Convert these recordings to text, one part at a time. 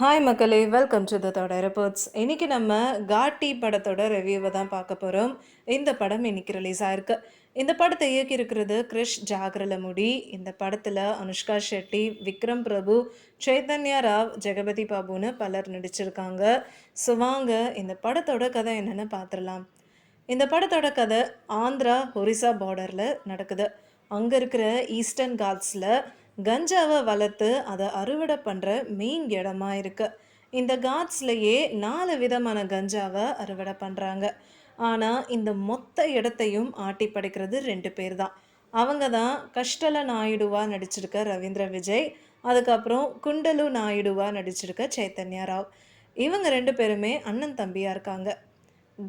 Hi மக்களே. Welcome to தோட reports இன்றைக்கி நம்ம காட்டி படத்தோட ரிவ்யூவை தான் பார்க்க போகிறோம் இந்த படம் இன்னைக்கு ரிலீஸ் ஆயிருக்கு. இந்த படத்தை இயக்கியிருக்கிறது கிரிஷ் ஜாகரலமுடி. இந்த படத்தில் அனுஷ்கா ஷெட்டி விக்ரம் பிரபு சைதன்யா ராவ் ஜெகபதி பாபுன்னு பலர் நடிச்சிருக்காங்க. ஸோ வாங்க இந்த படத்தோட கதை என்னென்னு பார்த்துடலாம் இந்த படத்தோட கதை ஆந்திரா ஒரிசா பார்டரில் நடக்குது. அங்கே இருக்கிற ஈஸ்டர்ன் காட்ஸில் கஞ்சாவை வளர்த்து அதை அறுவடை பண்ணுற மெயின் இடமா இருக்கு. இந்த காட்ஸ்லேயே நாலு விதமான கஞ்சாவை அறுவடை பண்ணுறாங்க ஆனால் இந்த மொத்த இடத்தையும் ஆட்டி படைக்கிறது ரெண்டு பேர் தான். அவங்க தான் கஷ்டல நாயுடுவா நடிச்சிருக்க ரவீந்திர விஜய் அதுக்கப்புறம் குண்டலு நாயுடுவா நடிச்சிருக்க சைத்தன்யா ராவ். இவங்க ரெண்டு பேருமே அண்ணன் தம்பியாக இருக்காங்க.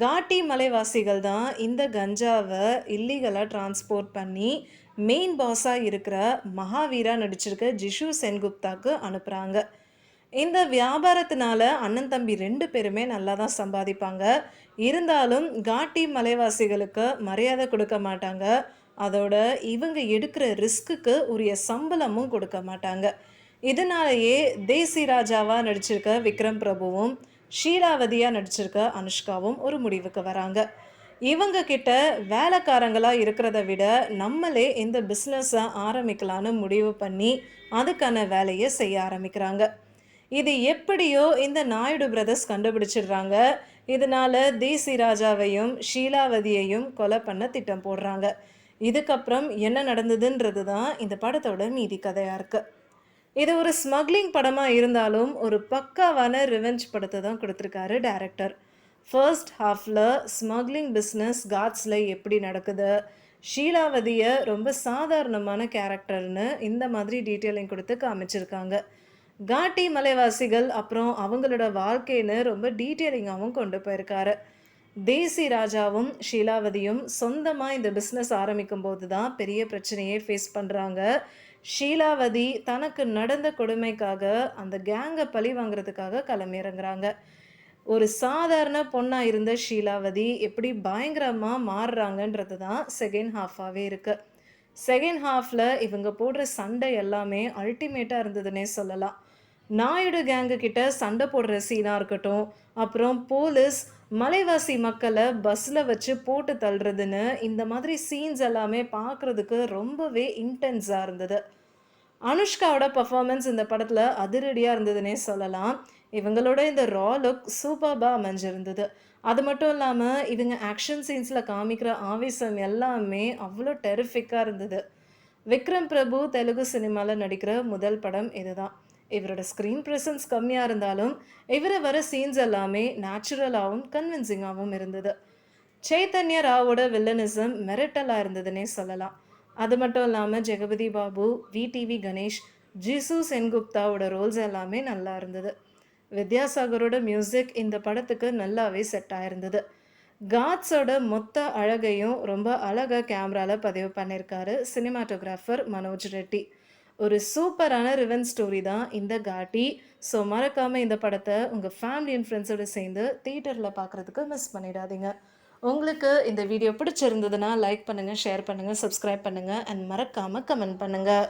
காட்டி மலைவாசிகள் தான் இந்த கஞ்சாவை இல்லீகலாக டிரான்ஸ்போர்ட் பண்ணி மெயின் பாஸாக இருக்கிற மகாவீரா நடிச்சிருக்க ஜிஷு சென்குப்தாக்கு அனுப்புகிறாங்க இந்த வியாபாரத்தினால அண்ணன் தம்பி ரெண்டு பேருமே நல்லா தான் சம்பாதிப்பாங்க. இருந்தாலும் காட்டி மலைவாசிகளுக்கு மரியாதை கொடுக்க மாட்டாங்க. அதோட இவங்க எடுக்கிற ரிஸ்க்குக்கு உரிய சம்பளமும் கொடுக்க மாட்டாங்க. இதனாலேயே தேசி ராஜாவாக நடிச்சிருக்க விக்ரம் பிரபுவும் ஷீலாவதியாக நடிச்சிருக்க அனுஷ்காவும் ஒரு முடிவுக்கு வராங்க. இவங்க கிட்ட வேலைக்காரங்களாக இருக்கிறத விட நம்மளே இந்த பிஸ்னஸை ஆரம்பிக்கலான்னு முடிவு பண்ணி அதுக்கான வேலையை செய்ய ஆரம்பிக்கிறாங்க. இது எப்படியோ இந்த நாயுடு பிரதர்ஸ் கண்டுபிடிச்சிடுறாங்க. இதனால தேசி ராஜாவையும் ஷீலாவதியையும் கொலை பண்ண திட்டம் போடுறாங்க. இதுக்கப்புறம் என்ன நடந்ததுன்றது தான் இந்த படத்தோட மீதி கதையாக இருக்குது இது ஒரு ஸ்மக்லிங் படமாக இருந்தாலும் ஒரு பக்காவான ரிவெஞ்ச் படத்தை தான் கொடுத்துருக்காரு டேரக்டர் ஃபர்ஸ்ட் ஹாஃபில் ஸ்மக்லிங் பிஸ்னஸ் காட்ஸில் எப்படி நடக்குது? ஷீலாவதியை ரொம்ப சாதாரணமான கேரக்டர்னு இந்த மாதிரி டீட்டெயிலிங் கொடுத்து காமிச்சிருக்காங்க. காட்டி மலைவாசிகள் அப்புறம் அவங்களோட வாழ்க்கைன்னு ரொம்ப டீட்டெயிலிங்காகவும் கொண்டு போயிருக்காரு. தேசி ராஜாவும் ஷீலாவதியும் சொந்தமாக இந்த பிஸ்னஸ் ஆரம்பிக்கும் போது தான் பெரிய பிரச்சனையே ஃபேஸ் பண்ணுறாங்க ஷீலாவதி தனக்கு நடந்த கொடுமைக்காக அந்த கேங்கை பழி வாங்குறதுக்காக களமிறங்குறாங்க. ஒரு சாதாரண பொண்ணாக இருந்த ஷீலாவதி எப்படி பயங்கரமாக மாறுறாங்கன்றது தான் செகண்ட் ஹாஃபாகவே இருக்குது செகண்ட் ஹாஃபில் இவங்க போடுற சண்டை எல்லாமே அல்டிமேட்டாக இருந்ததுன்னே சொல்லலாம். நாயுடு கேங்கு கிட்ட சண்டை போடுற சீனாக இருக்கட்டும் அப்புறம் போலீஸ் மலைவாசி மக்களை பஸ்ஸில் வச்சு போட்டு தள்ளுறதுன்னு இந்த மாதிரி சீன்ஸ் எல்லாமே பார்க்குறதுக்கு ரொம்பவே இன்டென்ஸாக இருந்தது. அனுஷ்காவோட பர்ஃபார்மன்ஸ் இந்த படத்தில் அதிரடியாக இருந்ததுன்னே சொல்லலாம். இவங்களோட இந்த ரா லுக் சூப்பர்பாக அமைஞ்சிருந்தது. அது மட்டும் இல்லாமல் இவங்க ஆக்ஷன் சீன்ஸில் காமிக்கிற ஆவேசம் எல்லாமே அவ்வளோ டெரிஃபிக்காக இருந்தது. விக்ரம் பிரபு தெலுங்கு சினிமாவில் நடிக்கிற முதல் படம் இதுதான். இவரோட ஸ்க்ரீன் ப்ரெசன்ஸ் கம்மியாக இருந்தாலும் இவரை வர சீன்ஸ் எல்லாமே நேச்சுரலாகவும் கன்வின்சிங்காகவும் இருந்தது. சைத்தன்ய ராவோட வில்லனிசம் மெரிட்டலாக இருந்ததுன்னே சொல்லலாம். அது மட்டும் இல்லாமல் ஜெகபதி பாபு விடிவி கணேஷ் ஜிசு சென்குப்தாவோட ரோல்ஸ் எல்லாமே நல்லா இருந்தது. வித்யாசாகரோட மியூசிக் இந்த படத்துக்கு நல்லாவே செட் ஆயிருந்தது. காட்ஸோட மொத்த அழகையும் ரொம்ப அழகாக கேமராவில் பதிவு பண்ணியிருக்காரு சினிமாட்டோகிராஃபர் மனோஜ் ரெட்டி. ஒரு சூப்பரான ரிவன் ஸ்டோரி தான் இந்த காட்டி. ஸோ மறக்காமல் இந்த படத்தை உங்கள் ஃபேமிலி அண்ட் ஃப்ரெண்ட்ஸோடு சேர்ந்து தியேட்டரில் பார்க்குறதுக்கு மிஸ் பண்ணிடாதீங்க. உங்களுக்கு இந்த வீடியோ பிடிச்சிருந்ததுன்னா லைக் பண்ணுங்கள் ஷேர் பண்ணுங்கள் சப்ஸ்கிரைப் பண்ணுங்கள் அண்ட் மறக்காமல் கமெண்ட் பண்ணுங்கள்